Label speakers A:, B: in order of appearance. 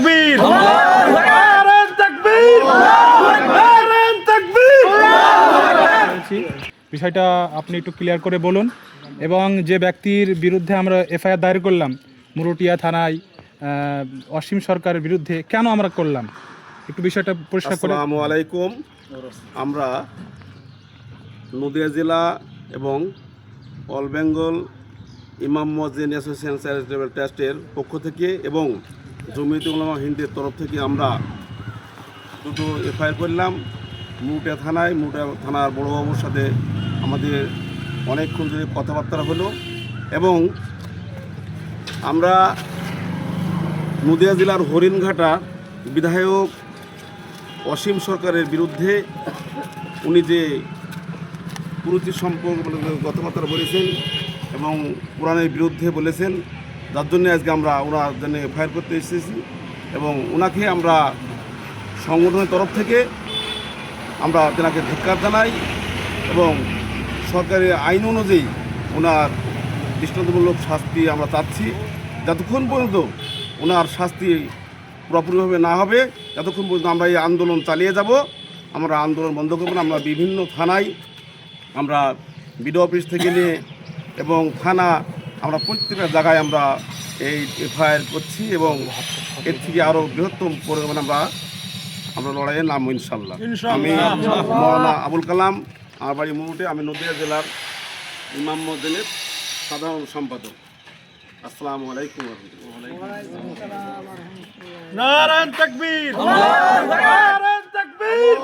A: তাকবীর।
B: বিষয়টা আপনি একটু ক্লিয়ার করে বলুন এবং যে ব্যক্তির বিরুদ্ধে আমরা এফআইআর দায়ের করলাম মুরুটিয়া থানায় অসীম সরকারের বিরুদ্ধে কেন আমরা করলাম? একটু বিষয়টা পরিষ্কার করে
C: আসসালামু আলাইকুম। আমরা নদিয়া জেলা এবং অল বেঙ্গল ইমাম মজিন অ্যাসোসিয়েশন চ্যারিটেবল ট্রাস্টের পক্ষ থেকে এবং জমিয়ত উলামা হিন্দের তরফ থেকে আমরা দুটো এফআইআর করলাম। মুটা থানায়, মুটা থানার বড়োবাবুর সাথে আমাদের অনেকক্ষণ ধরে কথাবার্তা হলো এবং আমরা নদিয়া জেলার হরিণঘাটা বিধায়ক অসীম সরকারের বিরুদ্ধে উনি যে কুরুচি সম্পর্ক কথাবার্তা বলেছেন এবং কোরআনের বিরুদ্ধে বলেছেন যার জন্য আজকে আমরা ওনার জন্য এফআইআর করতে এসেছি এবং ওনাকে আমরা সংগঠনের তরফ থেকে আমরা তেনাকে ধিক্কার জানাই এবং সরকারের আইন অনুযায়ী ওনার দৃষ্টান্তমূলক শাস্তি আমরা চাচ্ছি। যতক্ষণ পর্যন্ত ওনার শাস্তি পুরোপুরিভাবে না হবে, ততক্ষণ পর্যন্ত আমরা এই আন্দোলন চালিয়ে যাব। আমরা আন্দোলন বন্ধ করব না, আমরা বিভিন্ন থানায় আমরা বিডিও অফিস থেকে নিয়ে এবং থানা আমরা প্রত্যেকটা জায়গায় আমরা এই এফআইআর করছি এবং এর থেকে আরও বৃহত্তম পরিমাণে আমরা আমরা লড়াইয়ে নাম ইনশাল্লাহ আমি মৌলানা আবুল কালাম আমার বাড়ি মুরুটে আমি নদিয়া জেলার ইমাম মসজিদের সাধারণ সম্পাদক। আসসালামু আলাইকুম
A: নারায়ণ তাকবীর। নারায়ণ তাকবীর।